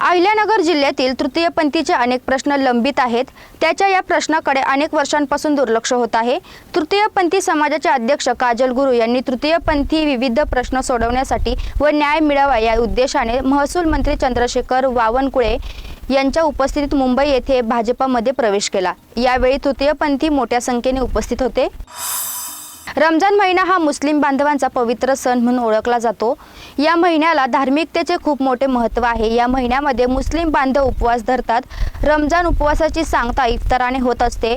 अहिल्यानगर जिल्ह्यातील तृतीयपंथीचे अनेक प्रश्न लंबित आहेत. त्याच्या या प्रश्नाकडे अनेक वर्षांपासून दुर्लक्ष होत आहे. तृतीयपंथी समाजाचे अध्यक्ष काजल गुरु यांनी तृतीयपंथी विविध प्रश्न सोडवण्यासाठी व न्याय मिळावा या उद्देशाने महसूल मंत्री चंद्रशेखर वावनकुळे यांच्या उपस्थितीत मुंबई येथे भाजपामध्ये प्रवेश केला. यावेळी तृतीयपंथी मोठ्या संख्येने उपस्थित होते. रमजान महिना हा मुस्लिम बांधवांचा पवित्र सण म्हणून ओळखला जातो. या महिन्याला धार्मिकतेचे खूप मोठे महत्त्व आहे. या महिन्यामध्ये मुस्लिम बांधव उपवास धरतात. रमजान उपवासाची सांगता इफ्ताराने होत असते.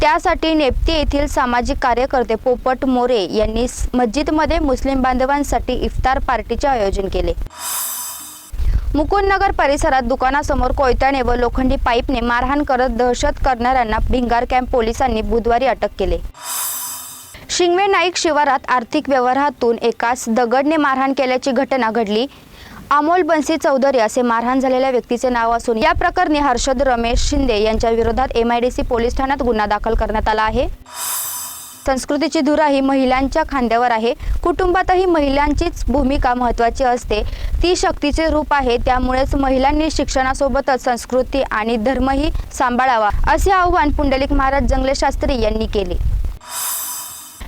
त्यासाठी नेपती येथील सामाजिक कार्यकर्ते पोपट मोरे यांनी मस्जिदमध्ये मुस्लिम बांधवांसाठी इफ्तार पार्टीचे आयोजन केले. मुकुंदनगर परिसरात दुकानासमोर कोयत्याने व लोखंडी पाईपने मारहाण करत दहशत करणाऱ्यांना भिंगार कॅम्प पोलिसांनी बुधवारी अटक केले. शिंगवे नाईक शिवारात आर्थिक व्यवहारातून एकास दगडने मारहाण केल्याची घटना घडली. अमोल बन्सी चौधरी असे मारहाण झालेल्या व्यक्तीचे नाव असून या प्रकरणी हर्षद रमेश शिंदे यांच्या विरोधात एमआयडीसी पोलीस ठाण्यात गुन्हा दाखल करण्यात आला आहे. संस्कृतीची धुरा ही महिलांच्या खांद्यावर आहे. कुटुंबातही महिलांचीच भूमिका महत्त्वाची असते. ती शक्तीचे रूप आहे. त्यामुळेच महिलांनी शिक्षणासोबतच संस्कृती आणि धर्मही सांभाळावा असे आव्हान पुंडलिक महाराज जंगले शास्त्री यांनी केले.